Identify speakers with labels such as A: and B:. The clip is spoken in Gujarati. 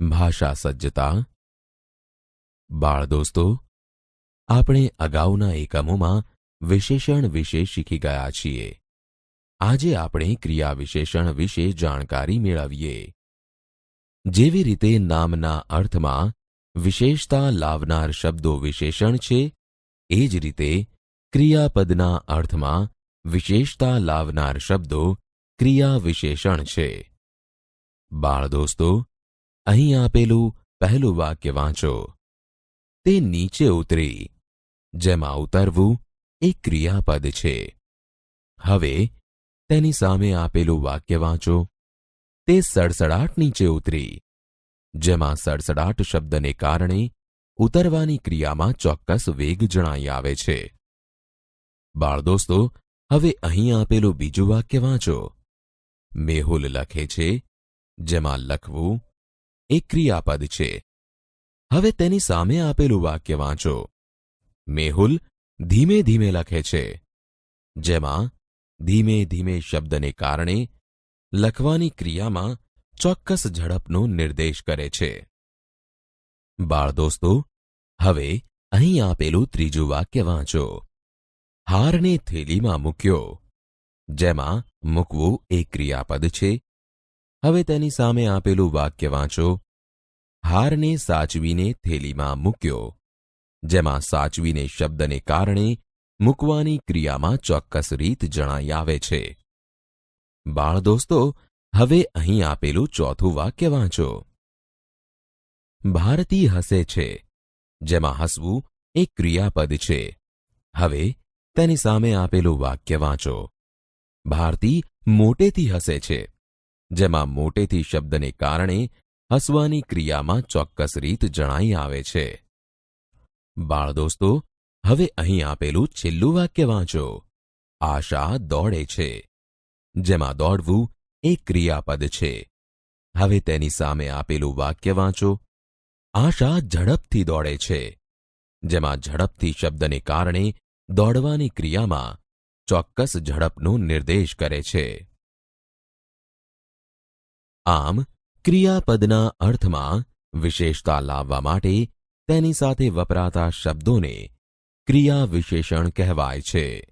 A: ભાષા સજ્જતા બાળ દોસ્તો આપણે અગાઉના એકમોમાં વિશેષણ વિશે શીખી ગયા છીએ આજે આપણે ક્રિયા વિશેષણ વિશે જાણકારી મેળવીએ જેવી રીતે નામના અર્થમાં વિશેષતા લાવનાર શબ્દો વિશેષણ છે એ જ રીતે ક્રિયાપદના અર્થમાં વિશેષતા લાવનાર શબ્દો ક્રિયા વિશેષણ છે બાળ દોસ્તો અહીં આપેલું પહેલું વાક્ય વાંચો. તે નીચે ઉતરી, જેમાં ઉતરવું એ ક્રિયાપદ છે. હવે તેની સામે આપેલું વાક્ય વાંચો. તે સડસડાટ નીચે ઉતરી, જેમાં સડસડાટ શબ્દને કારણે ઉતરવાની ક્રિયામાં ચોક્કસ વેગ જણાઈ આવે છે. બાળ દોસ્તો, હવે અહીં આપેલું બીજું વાક્ય વાંચો. મેહુલ લખે છે, જેમાં લખવું એ ક્રિયાપદ છે. હવે તેની સામે આપેલું વાક્ય વાંચો. મેહુલ ધીમે ધીમે લખે છે. જેમાં ધીમે ધીમે શબ્દને કારણે લખવાની ક્રિયામાં ચોક્કસ ઝડપનો નિર્દેશ કરે છે. બાળ દોસ્તો, હવે અહીં આપેલું ત્રીજું વાક્ય વાંચો. હારને થેલીમાં મૂક્યો. જેમાં મૂકવું એ ક્રિયાપદ છે. હવે તેની સામે આપેલું વાક્ય વાંચો. હારને સાચવીને થેલીમાં મૂક્યો. જેમાં સાચવીને શબ્દને કારણે મૂકવાની ક્રિયામાં ચોક્કસ રીત જણાઈ આવે છે. બાળ દોસ્તો, હવે અહીં આપેલું ચોથું વાક્ય વાંચો. ભારતી હસે છે, જેમાં હસવું એ ક્રિયાપદ છે. હવે તેની સામે આપેલું વાક્ય વાંચો. ભારતી મોટેથી હસે છે જેમાં મોટેથી શબ્દને કારણે હસવાની ક્રિયામાં ચોક્કસ રીત જણાઈ આવે છે. બાળ દોસ્તો, હવે અહીં આપેલું છેલ્લું વાક્ય વાંચો. આશા દોડે છે. જેમાં દોડવું એ ક્રિયાપદ છે. હવે તેની સામે આપેલું વાક્ય વાંચો. આશા ઝડપથી દોડે છે. જેમાં ઝડપથી શબ્દને કારણે દોડવાની ક્રિયામાં ચોક્કસ ઝડપનો નિર્દેશ કરે છે. આમ ક્રિયાપદના અર્થમાં વિશેષતા લાવવા માટે તેની સાથે વપરાતા શબ્દોને ક્રિયા વિશેષણ કહેવાય છે.